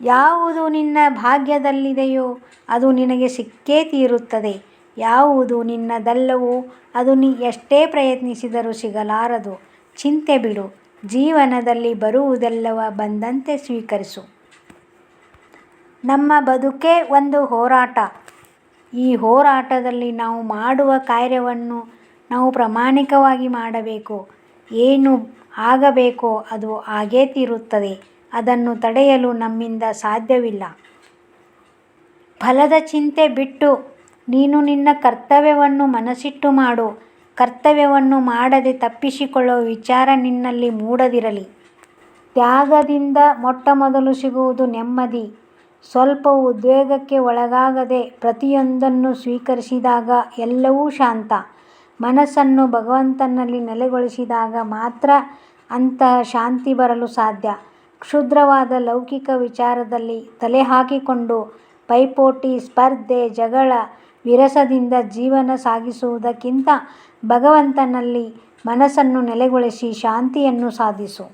ಯಾವುದು ನಿನ್ನ ಭಾಗ್ಯದಲ್ಲಿದೆಯೋ ಅದು ನಿನಗೆ ಸಿಕ್ಕೇ ತೀರುತ್ತದೆ. ಯಾವುದು ನಿನ್ನದಲ್ಲವೋ ಅದು ನೀ ಎಷ್ಟೇ ಪ್ರಯತ್ನಿಸಿದರೂ ಸಿಗಲಾರದು. ಚಿಂತೆ ಬಿಡು, ಜೀವನದಲ್ಲಿ ಬರುವುದೆಲ್ಲವ ಬಂದಂತೆ ಸ್ವೀಕರಿಸು. ನಮ್ಮ ಬದುಕೇ ಒಂದು ಹೋರಾಟ. ಈ ಹೋರಾಟದಲ್ಲಿ ನಾವು ಮಾಡುವ ಕಾರ್ಯವನ್ನು ನಾವು ಪ್ರಾಮಾಣಿಕವಾಗಿ ಮಾಡಬೇಕು. ಏನು ಆಗಬೇಕೋ ಅದು ಆಗೇ ತೀರುತ್ತದೆ. ಅದನ್ನು ತಡೆಯಲು ನಮ್ಮಿಂದ ಸಾಧ್ಯವಿಲ್ಲ. ಫಲದ ಚಿಂತೆ ಬಿಟ್ಟು ನೀನು ನಿನ್ನ ಕರ್ತವ್ಯವನ್ನು ಮನಸ್ಸಿಟ್ಟು ಮಾಡು. ಕರ್ತವ್ಯವನ್ನು ಮಾಡದೆ ತಪ್ಪಿಸಿಕೊಳ್ಳುವ ವಿಚಾರ ನಿನ್ನಲ್ಲಿ ಮೂಡದಿರಲಿ. ತ್ಯಾಗದಿಂದ ಮೊಟ್ಟಮೊದಲು ಸಿಗುವುದು ನೆಮ್ಮದಿ. ಸ್ವಲ್ಪ ಉದ್ವೇಗಕ್ಕೆ ಒಳಗಾಗದೆ ಪ್ರತಿಯೊಂದನ್ನು ಸ್ವೀಕರಿಸಿದಾಗ ಎಲ್ಲವೂ ಶಾಂತ. ಮನಸ್ಸನ್ನು ಭಗವಂತನಲ್ಲಿ ನೆಲೆಗೊಳಿಸಿದಾಗ ಮಾತ್ರ ಅಂತಹ ಶಾಂತಿ ಬರಲು ಸಾಧ್ಯ. ಕ್ಷುದ್ರವಾದ ಲೌಕಿಕ ವಿಚಾರದಲ್ಲಿ ತಲೆಹಾಕಿಕೊಂಡು ಪೈಪೋಟಿ, ಸ್ಪರ್ಧೆ, ಜಗಳ, ವಿರಸದಿಂದ ಜೀವನ ಸಾಗಿಸುವುದಕ್ಕಿಂತ ಭಗವಂತನಲ್ಲಿ ಮನಸ್ಸನ್ನು ನೆಲೆಗೊಳಿಸಿ ಶಾಂತಿಯನ್ನು ಸಾಧಿಸು.